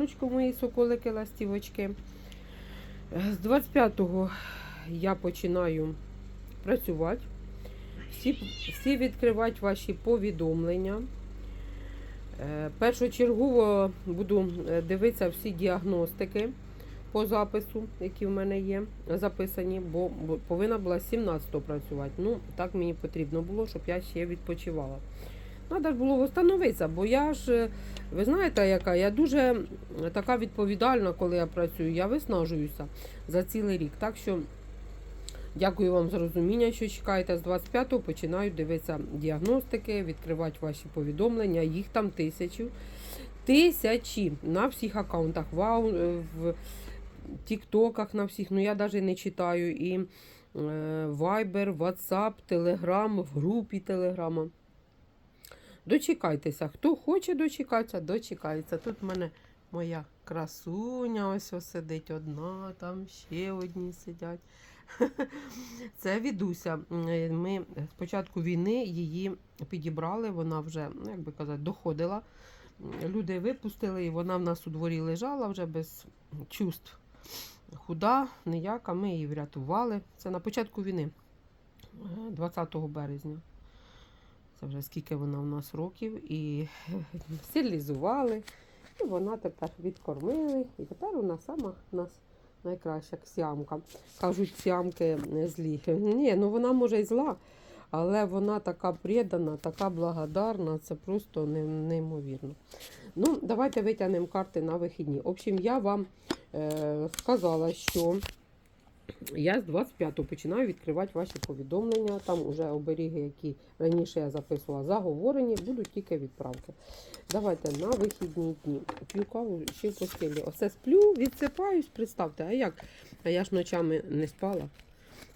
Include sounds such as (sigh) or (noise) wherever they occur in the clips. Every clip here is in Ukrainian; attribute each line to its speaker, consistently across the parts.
Speaker 1: пахнуть мої соколики ластівочки. З 25-го я починаю працювати. Всі, всі відкривати ваші повідомлення. Е, Першочергово буду е, дивитися всі діагностики по запису, які в мене є записані, бо повинна була 17-го працювати. Ну, так мені потрібно було, щоб я ще відпочивала. Треба було встановитися, бо я ж, е, ви знаєте, яка я дуже така відповідальна, коли я працюю. Я виснажуюся за цілий рік. Так що дякую вам за розуміння, що чекаєте. З 25-го починаю дивитися діагностики, відкривати ваші повідомлення. Їх там тисячу. Тисячі на всіх аккаунтах. Вау, е, в Тіктоках на всіх. Ну я навіть не читаю. І е, Viber, WhatsApp, Telegram, в групі Телеграма. Дочекайтеся. Хто хоче дочекатися, дочекається. Тут в мене моя красуня ось сидить одна, там ще одні сидять. (laughs) Це відуся. Ми з початку війни її підібрали, вона вже, ну, як би казати, доходила. Люди випустили, і вона в нас у дворі лежала вже без чувств. Худа, ніяка, ми її врятували. Це на початку війни, е, 20 березня. Це вже скільки вона у нас років, і (laughs) стерилізували. І вона тепер відкормили. І тепер вона сама у нас найкраща сямка. Кажуть, сямки злі. Ні, ну вона може й зла, але вона така предана, така благодарна, це просто неймовірно. Ну, давайте витягнемо карти на вихідні. В общем, я вам е, сказала, що я з 25-го починаю відкривати ваші повідомлення. Там вже оберіги, які раніше я записувала, заговорені, будуть тільки відправки. Давайте на вихідні дні. П'ю каву ще в постелі. Оце сплю, відсипаюсь, представте, а як? А я ж ночами не спала.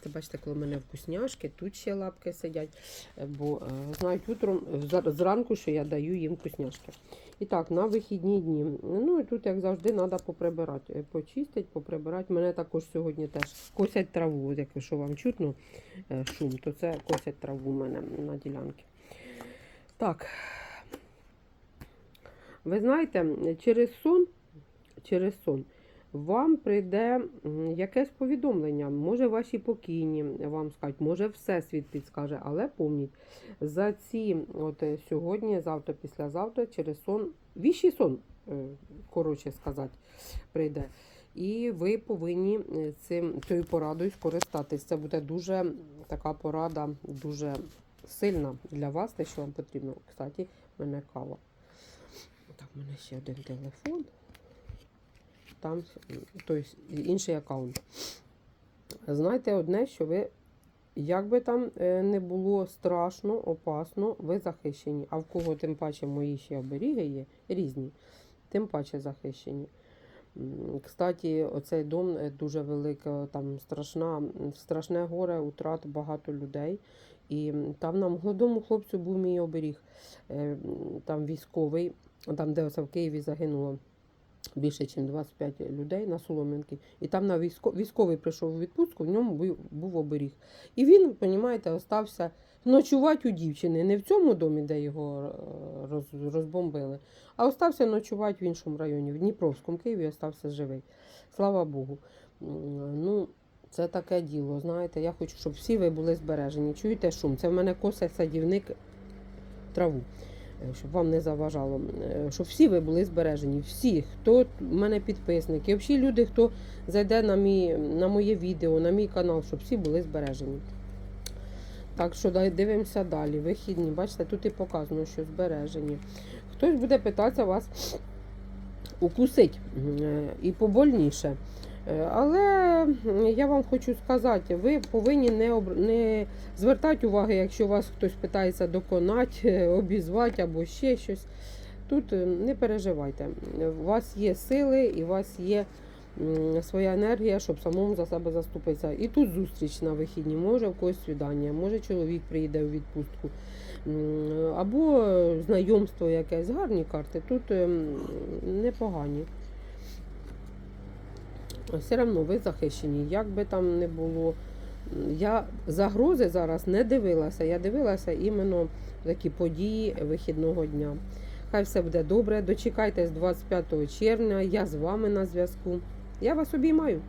Speaker 1: Це бачите, коли в мене вкусняшки, тут ще лапки сидять, е, бо е, знають утром зранку, що я даю їм вкусняшки. І так, на вихідні дні. Ну і тут, як завжди, треба поприбирати. Е, Почистити, поприбирати. Мене також сьогодні теж косять траву. Якщо вам чутно е, шум, то це косять траву в мене на ділянці. Так. Ви знаєте, через сон, через сон вам прийде якесь повідомлення. Може, ваші покійні вам скажуть, може, Всесвіт підскаже, але помніть, за ці от е, сьогодні, завтра, післязавтра, через сон, віщий сон, е, коротше сказати, прийде. І ви повинні е, цим цією порадою скористатись. Це буде дуже така порада, дуже сильна для вас, те, що вам потрібно. Кстати, мене кава. Так, в мене ще один телефон. Там тобто, інший аккаунт. Знаєте одне, що ви, як би там е, не було страшно, опасно, ви захищені. А в кого тим паче мої ще оберіги є різні, тим паче захищені. Кстати, оцей дом е, дуже велика, там страшна, страшне горе, утрат багато людей. І там нам молодому хлопцю був мій оберіг. Е, Там військовий, там, де оце в Києві загинуло більше, ніж 25 людей на Солом'янки. І там на військо... військовий прийшов у відпустку, в ньому був, оберіг. І він, розумієте, остався ночувати у дівчини. Не в цьому домі, де його е, роз... розбомбили, а остався ночувати в іншому районі, в Дніпровському Києві остався живий. Слава Богу. Ну, це таке діло, знаєте. Я хочу, щоб всі ви були збережені. Чуєте шум? Це в мене косить садівник траву. Е, Щоб вам не заважало, Е, щоб всі ви були збережені. Всі, хто в мене підписники, всі люди, хто зайде на, мій, на моє відео, на мій канал, щоб всі були збережені. Так що дивимося далі. Вихідні. Бачите, тут і показано, що збережені. Хтось буде питатися вас укусить е, і побольніше. Е, Але я вам хочу сказати, ви повинні не, об... не звертати уваги, якщо вас хтось питається доконати, обізвати або ще щось. Тут е, не переживайте. У вас є сили і у вас є своя енергія, щоб самому за себе заступитися. І тут зустріч на вихідні, може в когось свідання, може чоловік приїде у відпустку. Або знайомство якесь, гарні карти. Тут ем, непогані. Все одно ви захищені, як би там не було. Я загрози зараз не дивилася. Я дивилася іменно такі події вихідного дня. Хай все буде добре. Дочекайтесь 25 червня. Я з вами на зв'язку. Я вас обіймаю.